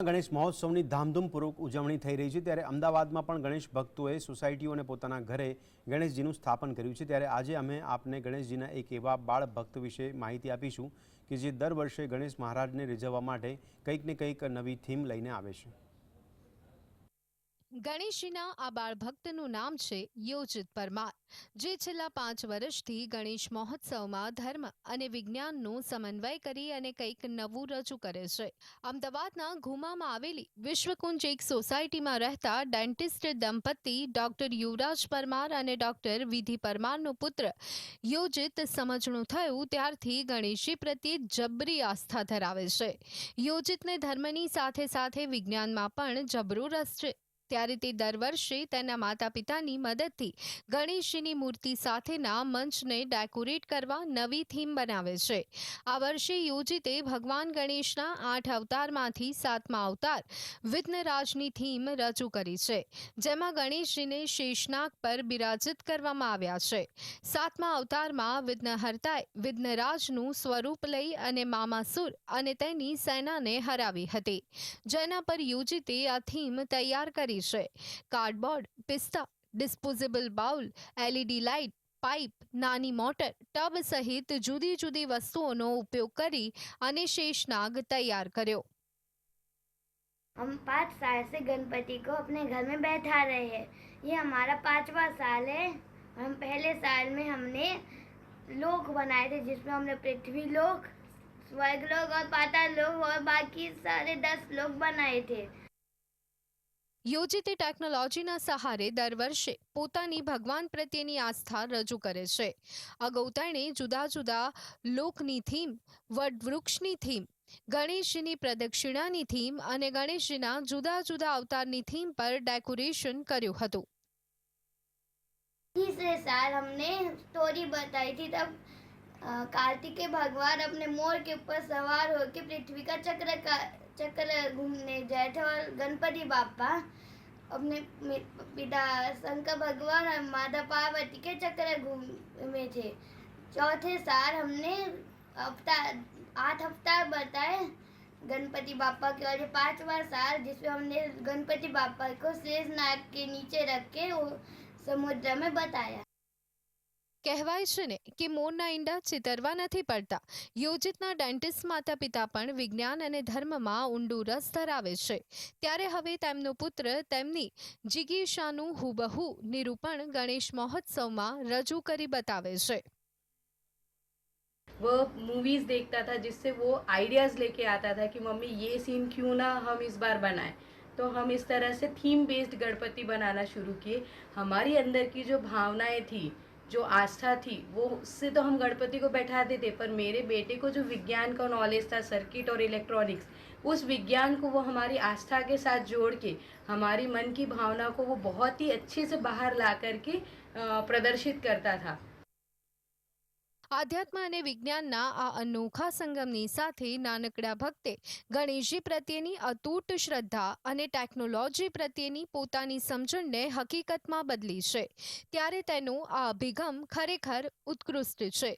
ગણેશ મહોત્સવની ધામધૂમપૂર્વક ઉજવણી થઈ રહી છે. ત્યારે અમદાવાદમાં પણ ગણેશ ભક્તોએ સોસાયટીઓને પોતાના ઘરે ગણેશજીનું સ્થાપન કર્યું છે. ત્યારે આજે અમે આપને ગણેશજીના એક એવા બાળ ભક્ત વિશે માહિતી આપીશું કે જે દર વર્ષે ગણેશ મહારાજને રીઝવવા માટે કંઈક ને કંઈક નવી થીમ લઈને આવે છે. ગણેશજીના આ બાળભક્તનું નામ છે યોજિત પરમાર, જે છેલ્લા પાંચ વર્ષથી ગણેશ મહોત્સવમાં ધર્મ અને વિજ્ઞાનનો સમન્વય કરી અને કંઈક નવું રજૂ કરે છે. અમદાવાદના ઘુમામાં આવેલી વિશ્વકુંજ એક સોસાયટીમાં રહેતા ડેન્ટિસ્ટ દંપતી ડોક્ટર યુવરાજ પરમાર અને ડોક્ટર વિધિ પરમારનો પુત્ર યોજિત સમજણું થયું ત્યારથી ગણેશજી પ્રત્યે જબરી આસ્થા ધરાવે છે. યોજિતને ધર્મની સાથે સાથે વિજ્ઞાનમાં પણ જબરો રસ છે. ત્યારે તે દર વર્ષે તેના માતા પિતાની મદદથી ગણેશજીની મૂર્તિ સાથેના મંચને ડેકોરેટ કરવા નવી થીમ બનાવે છે. આ વર્ષે યોજિતે ભગવાન ગણેશના આઠ અવતારમાંથી સાતમા અવતાર વિઘ્નરાજની થીમ રજૂ કરી છે, જેમાં ગણેશજીને શેષનાગ પર બિરાજિત કરવામાં આવ્યા છે. સાતમા અવતારમાં વિઘ્નહર્તાએ વિઘ્નરાજનું સ્વરૂપ લઈ અને મામાસુર અને તેની સેનાને હરાવી હતી. જેના પર યોજિતે આ થીમ તૈયાર કરી છે cardboard પિસ્તા disposable bowl LED light pipe નાની મોટર ટબ સહિત જુદી જુદી વસ્તુઓનો ઉપયોગ કરી અને શેષનાગ તૈયાર કર્યો हम पाँच साल से गणपति को अपने घर में बैठा रहे हैं ये हमारा पांचवा साल है हम पहले साल में हमने लोक बनाए थे जिसमें हमने पृथ्वी लोक स्वर्ग लोक और पाताल लोक और बाकी सारे दस लोग बनाए थे યોજિતે ટેકનોલોજીના સહારે દર વર્ષે પોતાની ભગવાન પ્રત્યેની આસ્થા રજૂ કરે છે અગાઉ તેણે જુદા જુદા લોકની થીમ વડવૃક્ષની થીમ ગણેશજીની પ્રદક્ષિણાની થીમ અને ગણેશજીના જુદા જુદા અવતારની થીમ પર ડેકોરેશન કર્યું હતું तीसरे साल हमने स्टोरी बताई थी तब अ, कार्तिकेय भगवान अपने मोर के ऊपर सवार होकर पृथ्वी का चक्र का चक्र घूमने गए थे और गणपति बापा अपने पिता शंकर भगवान और माता पार्वती के चक्र घूमे थे। चौथे साल हमने हफ़्ता, आठ हफ़्ता बताए गणपति बापा के और पांचवा साल जिसमें हमने गणपति बापा को शेष नाग के नीचे रख के समुद्र में बताया। કહેવાય છે ને કે મોરના ઈંડા ચિતરવા નથી પડતા યોજિતના ડેન્ટિસ્ટ માતા પિતા પણ વિજ્ઞાન અને ધર્મમાં ઊંડું રસ ધરાવે છે ત્યારે હવે તેમનો પુત્ર તેમની જિગીશાનું હુબહુ નિરૂપણ ગણેશ મહોત્સવમાં રજૂ કરી બતાવે છે वो मूवीज देखता था जिससे वो आइडियाज लेके आता था कि मम्मी ये सीन क्यों ना हम इस बार बनाएं तो हम इस तरह से थीम बेस्ड गणपति बनाना शुरू किए हमारी अंदर की जो भावनाएं थी जो आस्था थी, वो उससे तो हम गणपति को बैठाते थे, पर मेरे बेटे को जो विज्ञान का नॉलेज था सर्किट और इलेक्ट्रॉनिक्स उस विज्ञान को वो हमारी आस्था के साथ जोड़ के, हमारी मन की भावना को वो बहुत ही अच्छे से बाहर ला करके प्रदर्शित करता था। આધ્યાત્મ અને વિજ્ઞાનના આ અનોખા સંગમની સાથે નાનકડા ભક્તે ગણેશજી પ્રત્યેની અતૂટ શ્રદ્ધા અને ટેકનોલોજી પ્રત્યેની પોતાની સમજણને હકીકતમાં બદલી છે. ત્યારે તેનો આ અભિગમ ખરેખર ઉત્કૃષ્ટ છે.